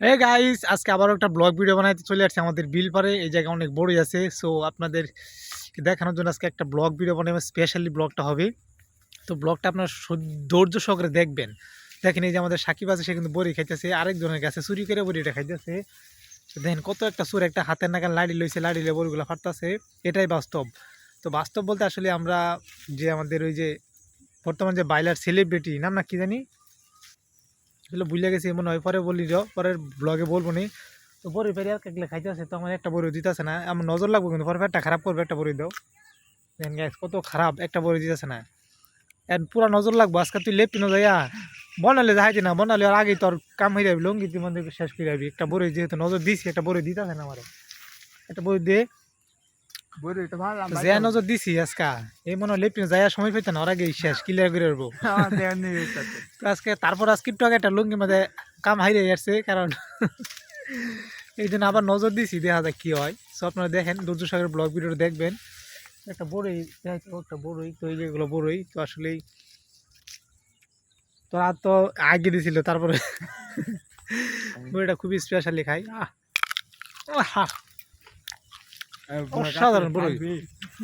Hey guys আজকে আবারও একটা ব্লগ ভিডিও বানাইতে চলে আসছে আমাদের বিল পারে এই জায়গা অনেক বড়ই আছে। সো আপনাদের দেখানোর জন্য আজকে একটা ব্লগ ভিডিও বানাবো স্পেশালি ব্লগটা হবে। তো ব্লগটা আপনার ধৈর্য সহকারে দেখবেন। দেখেন এই যে আমাদের সাকিব আছে, সে কিন্তু বড়ি খাইতেছে। আরেকজনের কাছে চুরি করে বড়িটা খাইতেছে। দেখেন কত একটা সুর একটা হাতের নাগাল লাড়ি লইছে, লাড়ি লিয়ে বড়িগুলো ফাটতেছে। এটাই বাস্তব। তো বাস্তব বলতে আসলে আমরা যে আমাদের ওই যে বর্তমান যে বাইলার সেলিব্রিটি নাম না কি জানি? এগুলো ভুলে গেছি এমন হয় পরে বলি যাও পরের ব্লগে বলব নি। তো বড়ি পেরে আর কেকলে খাইতে আছে, তো আমার একটা বড়ি দিতেছে না। আমার নজর লাগবে কিন্তু, পরে পেটটা খারাপ করবে একটা বড়ি দাও দেখেন গ্যাস কত খারাপ একটা বড়ি দিতেছে না। এর পুরা নজর লাগবো, আজকে তুই লেপটি ন যাইয়া, বনালে যাইতে না, বনালে আর আগেই তোর কাম হয়ে যাবি, লঙ্গি তুই মধ্যে শেষ করে যাবি। একটা বড়ি যেহেতু নজর দিছি একটা বড়ি দিতেছে না আমার। একটা বড়ি দে। বড়ি তো ভালো যে নজর দিছি আজকা এই মনে হয় লেপটি যাইয়া সময় পেতে ওর আগে শেষ ক্লিয়ার করে আসব তো আজকে তারপর আজকে একটু আগে একটা লুঙ্গি মধ্যে কাম হাইরে যাচ্ছে কারণ এই জন্য আবার নজর দিছি দেখা যাক কি হয়। সো আপনারা দেখেন দুর্য সাগরের ব্লগ ভিডিও দেখবেন। একটা বড়ই একটা বড়ই তো এই যেগুলো বড়ই তো আসলেই তো আর তো আগে দিছিল তারপরে বড়িটা খুবই স্পেশালি খাই আহ আহা, অসাধারণ বড়ই।